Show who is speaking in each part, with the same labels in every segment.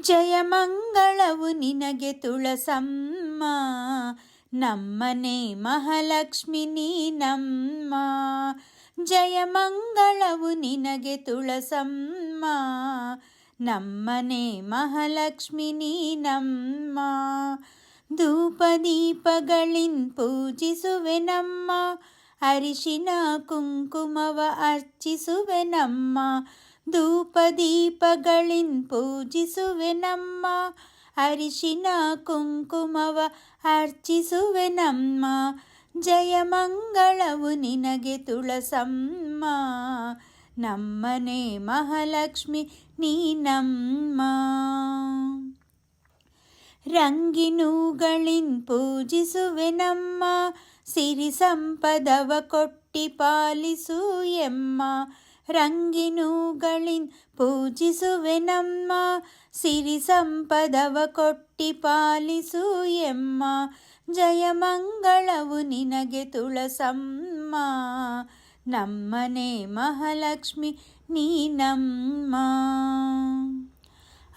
Speaker 1: ಜಯ ಮಂಗಳವು ನಿನಗೆ ತುಳಸಮ್ಮ. ನಮ್ಮನೆ ಮಹಾಲಕ್ಷ್ಮಿ ಜಯ ಮಂಗಳವು ನಿನಗೆ ತುಳಸಮ್ಮ. ನಮ್ಮನೆ ಮಹಾಲಕ್ಷ್ಮಿ ನೀನಮ್ಮ. ಧೂಪ ದೀಪಗಳಿನ್ ಪೂಜಿಸುವೆ ನಮ್ಮ. ಅರಿಶಿನ ಕುಂಕುಮವ ಅರ್ಚಿಸುವೆ ನಮ್ಮ. ಧೂಪ ದೀಪಗಳಿನ್ ಪೂಜಿಸುವೆ ನಮ್ಮ. ಅರಿಶಿನ ಕುಂಕುಮವ ಅರ್ಚಿಸುವೆ ನಮ್ಮ. ಜಯ ಮಂಗಳವು ನಿನಗೆ ತುಳಸಮ್ಮ. ನಮ್ಮನೆ ಮಹಾಲಕ್ಷ್ಮಿ ನೀನಮ್ಮ ರಂಗಿನೂಗಳಿನ್ ಪೂಜಿಸುವೆ ನಮ್ಮ. ಸಿರಿ ಸಂಪದವ ಕೊಟ್ಟಿ ಪಾಲಿಸು ಎಮ್ಮ. ರಂಗಿನೂಗಳಿನ್ ಪೂಜಿಸುವೆ ನಮ್ಮ ಸಿರಿ ಸಂಪದವ ಕೊಟ್ಟಿ ಪಾಲಿಸು ಎಮ್ಮ. ಜಯ ಮಂಗಳವು ನಿನಗೆ ತುಳಸಮ್ಮ. ನಮ್ಮನೆ ಮಹಾಲಕ್ಷ್ಮಿ ನೀನಮ್ಮ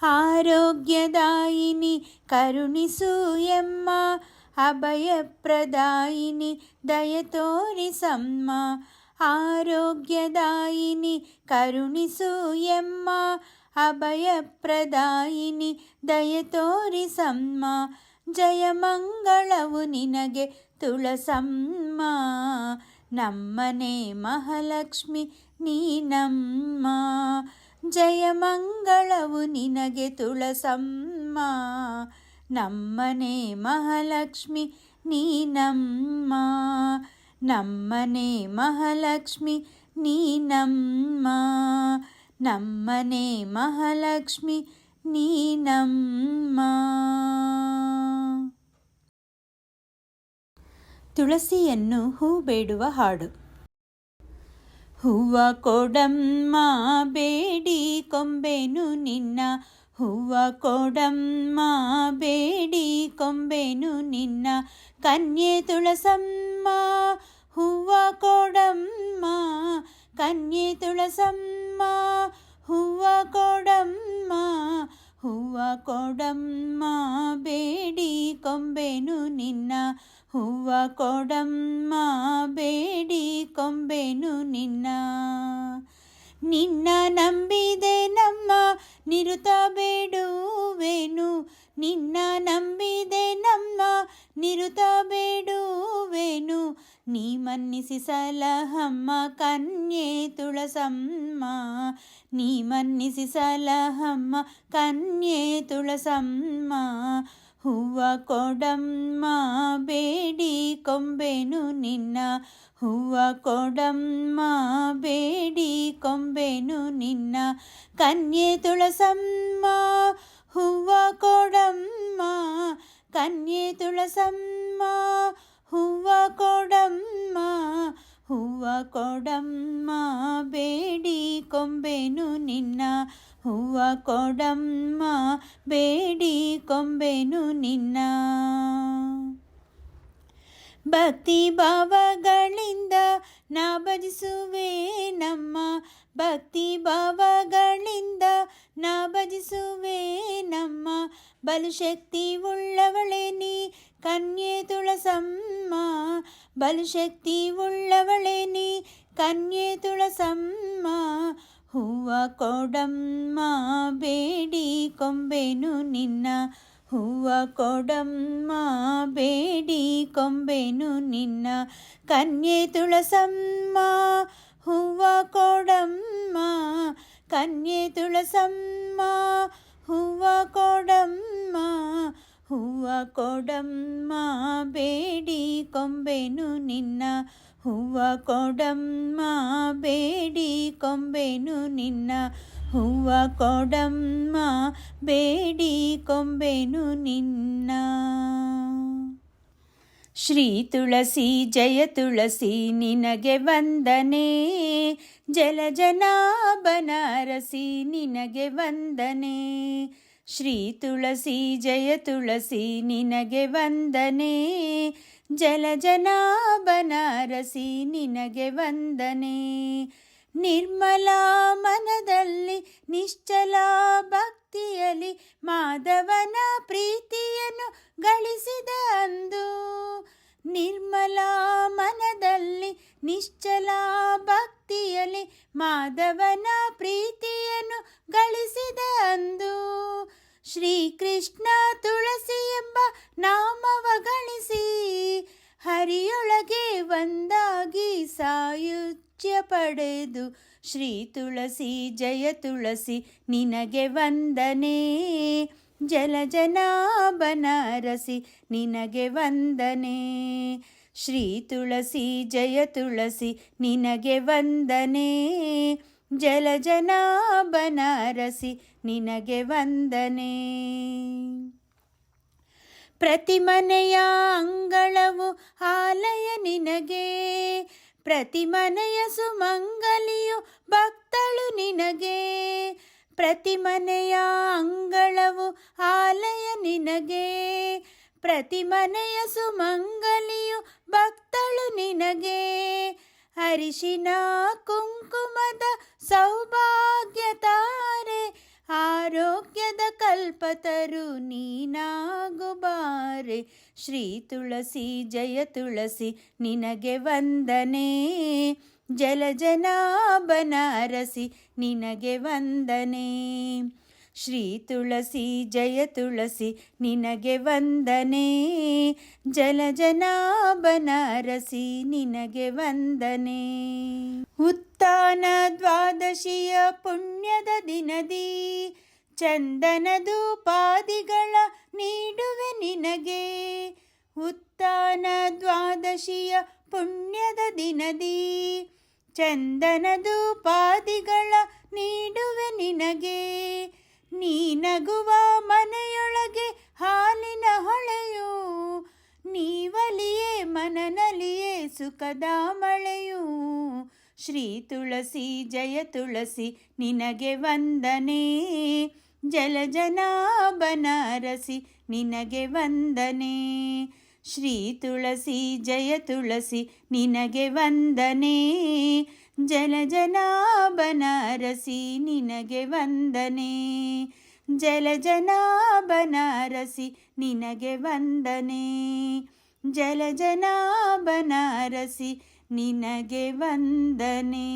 Speaker 1: ಆರೋಗ್ಯದಾಯಿನಿ, ಕರುಣಿಸು ಎಮ್ಮ. ಅಭಯಪ್ರದಾಯಿನಿ, ದಯ ತೋರಿಸಮ್ಮ ಆರೋಗ್ಯದಾಯಿನಿ ಕರುಣಿಸು ಎಮ್ಮ ಅಭಯಪ್ರದಾಯಿನಿ ದಯ ತೋರಿಸಮ್ಮ ಜಯ ಮಂಗಳವು ನಿನಗೆ ತುಳಸಮ್ಮ ನಮ್ಮನೆ ಮಹಾಲಕ್ಷ್ಮಿ ನೀನಮ್ಮ ಜಯ ಮಂಗಳವು ನಿನಗೆ ತುಳಸಮ್ಮ ನಮ್ಮನೆ ಮಹಾಲಕ್ಷ್ಮಿ ನೀನಮ್ಮ ನಮ್ಮನೆ ಮಹಾಲಕ್ಷ್ಮಿ ನೀನಮ್ಮ ನಮ್ಮನೆ ಮಹಾಲಕ್ಷ್ಮಿ ನೀನಮ್ಮ ತುಳಸಿಯನ್ನು ಹೂ ಬೇಡುವ ಹಾಡು ಹೂವ ಕೊಡಮ್ಮ ಬೇಡಿ ಕೊಂಬೆನು ನಿನ್ನ ಹೂವ ಕೊಡಮ್ಮ ಬೇಡಿ ಕೊಂಬೆನು ನಿನ್ನ ಕನ್ಯೆ ತುಳಸಮ್ಮ ಹೂವ ಕೊಡಮ್ಮ ಕನ್ಯೆ ತುಳಸಮ್ಮ ಹೂವ ಕೊಡಮ್ಮ ಹೂವ ಕೊಡಮ್ಮ ಬೇಡಿ ಕೊಂಬೆನು ನಿನ್ನ ಹೂವ ಕೊಡಮ್ಮ ಬೇಡಿ ಕೊಂಬೆನು ನಿನ್ನ ನಿನ್ನ ನಂಬಿದೆ ನಮ್ಮ ನಿರುತ ಬೇಡುವೆನು ನಿನ್ನ ನಂಬಿದೆ ನಮ್ಮ ನಿರುತ ಬೇಡುವೆನು ನೀ ಮನ್ನಿಸಿ ಸಲಹಮ್ಮ ಕನ್ಯೆ ತುಳಸಮ್ಮ ನೀ ಮನ್ನಿಸಿ ಸಲಹಮ್ಮ ಕನ್ಯೆ ತುಳಸಮ್ಮ ಹೂವ ಕೊಡಮ್ಮ ಬೇಡಿ ಕೊಂಬೆನು ನಿನ್ನ ಹೂವ ಕೊಡಮ್ಮ ಬೇಡಿ ಕೊಂಬೆನು ನಿನ್ನ ಕನ್ಯೆ ತುಳಸಮ್ಮ ಹೂವ ಕೊಡಮ್ಮ ಕನ್ಯೆ ತುಳಸಮ್ಮ ಹೂವ ಕೊಡಮ್ಮ ಹೂವ ಕೊಡಮ್ಮ ಬೇಡಿ ಕೊಂಬೆನು ನಿನ್ನ ಹೂವ ಕೊಡಮ್ಮ, ಬೇಡಿ ಕೊಂಬೆನು ನಿನ್ನ. ಭಕ್ತಿ ಭಾವಗಳಿಂದ ನಾ ಭಜಿಸುವೆ ನಮ್ಮ. ಭಕ್ತಿ ಭಾವಗಳಿಂದ ನಾ ಭಜಿಸುವೆ ನಮ್ಮ. ಬಲಶಕ್ತಿ ಉಳ್ಳವಳೆ ನೀ, ಕನ್ಯೆ ತುಳಸಮ್ಮ. ಬಲಶಕ್ತಿ ಉಳ್ಳವಳೆ ನೀ, ಕನ್ಯೆ ತುಳಸಮ್ಮ. ಹೂವ ಕೊಡಮ್ಮ ಬೇಡಿ ಕೊಂಬೆನು ನಿನ್ನ ಹೂವ ಕೊಡಮ್ಮ ಬೇಡಿ ಕೊಂಬೆನು ನಿನ್ನ ಕನ್ಯೆ ತುಳಸಮ್ಮ ಹೂವ ಕೊಡಮ್ಮ ಕನ್ಯೆ ತುಳಸಮ್ಮ ಹೂವ ಕೊಡಮ್ಮ ಹೂವ ಕೊಡಮ್ಮ ಬೇಡಿ ಕೊಂಬೆನು ನಿನ್ನ ಹೂವ ಕೊಡಮ್ಮ, ಬೇಡಿ ಕೊಂಬೆನು ನಿನ್ನ. ಹೂವ ಕೊಡಮ್ಮ, ಬೇಡಿ ಕೊಂಬೆನು ನಿನ್ನ. ಶ್ರೀ ತುಳಸಿ, ಜಯ ತುಳಸಿ, ನಿನಗೆ ವಂದನೆ. ಜಲಜನಾಭನರಸಿ ನಿನಗೆ ವಂದನೆ. ಶ್ರೀ ತುಳಸಿ, ಜಯ ತುಳಸಿ, ನಿನಗೆ ವಂದನೆ. ಜಲಜನಾಭನರಸಿ ನಿನಗೆ ವಂದನೆ. ನಿರ್ಮಲ ಮನದಲ್ಲಿ ನಿಶ್ಚಲ ಭಕ್ತಿಯಲ್ಲಿ ಮಾಧವನ ಪ್ರೀತಿಯನ್ನು ಗಳಿಸಿದ ಅಂದು, ನಿರ್ಮಲ ಮನದಲ್ಲಿ ನಿಶ್ಚಲ ಭಕ್ತಿಯಲ್ಲಿ ಮಾಧವನ ಪ್ರೀತಿಯನ್ನು ಗಳಿಸಿದ ಅಂದು ಶ್ರೀಕೃಷ್ಣ ತುಳಸಿ ಎಂಬ ನಾಮವ ಗಣಿಸಿ ಹರಿಯೊಳಗೆ ಒಂದಾಗಿ ಸಾಯುಜ್ಯ ಪಡೆದು, ಶ್ರೀ ತುಳಸಿ, ಜಯ ತುಳಸಿ, ನಿನಗೆ ವಂದನೆ. ಜಲಜನಾಭನರಸಿ ನಿನಗೆ ವಂದನೆ. ಶ್ರೀ ತುಳಸಿ, ಜಯ ತುಳಸಿ, ನಿನಗೆ ವಂದನೆ. ಜಲಜನಾಭನರಸಿ ನಿನಗೆ ವಂದನೆ. ಪ್ರತಿ ಮನೆಯ ಅಂಗಳವು ಆಲಯ ನಿನಗೆ. ಪ್ರತಿ ಮನೆಯ ಸುಮಂಗಲಿಯು ಭಕ್ತಳು ನಿನಗೆ. ಪ್ರತಿ ಮನೆಯ ಅಂಗಳವು ಆಲಯ ನಿನಗೆ. ಪ್ರತಿ ಮನೆಯ ಸುಮಂಗಲಿಯು ಭಕ್ತಳು ನಿನಗೆ. ಅರಿಶಿನ ಕುಂಕುಮದ ಸೌಭಾಗ್ಯ ತಾರೆ ಆರೋಗ್ಯದ ಕಲ್ಪತರು ನೀನಾಗುಬಾರೆ ಶ್ರೀ ತುಳಸಿ ಜಯ ತುಳಸಿ ನಿನಗೆ ವಂದನೆ ಜಲಜನಾಭನರಸಿ ನಿನಗೆ ವಂದನೆ ಶ್ರೀ ತುಳಸಿ, ಜಯ ತುಳಸಿ ನಿನಗೆ ವಂದನೆ. ಜಲಜನಾಭನರಸಿ ನಿನಗೆ ವಂದನೆ. ಉತ್ತಾನ ದ್ವಾದಶಿಯ ಪುಣ್ಯದ ದಿನದಿ, ಚಂದನ ಧೂಪಾದಿಗಳ ನೀಡುವೆ ನಿನಗೆ. ಉತ್ತಾನ ದ್ವಾದಶಿಯ ಪುಣ್ಯದ ದಿನದಿ, ಚಂದನ ಧೂಪಾದಿಗಳ ನೀಡುವೆ ನಿನಗೆ. ನೀನಗುವ ಮನೆಯೊಳಗೆ ಹಾಲಿನ ಹೊಳೆಯು ನೀವಲಿಯೇ ಮನನಲಿಯೇ ಸುಖದ ಮಳೆಯು. ಶ್ರೀ ತುಳಸಿ, ಜಯ ತುಳಸಿ, ನಿನಗೆ ವಂದನೆ. ಜಲಜನಾಭನರಸಿ ನಿನಗೆ ವಂದನೆ. ಶ್ರೀ ತುಳಸಿ ಜಯ ತುಳಸಿ ನಿನಗೆ ವಂದನೆ ಜಲಜನಾಭನರಸಿ ನಿನಗೆ ವಂದನೆ ಜಲಜನಾಭನರಸಿ ನಿನಗೆ ವಂದನೆ ಜಲಜನಾಭನರಸಿ ನಿನಗೆ ವಂದನೆ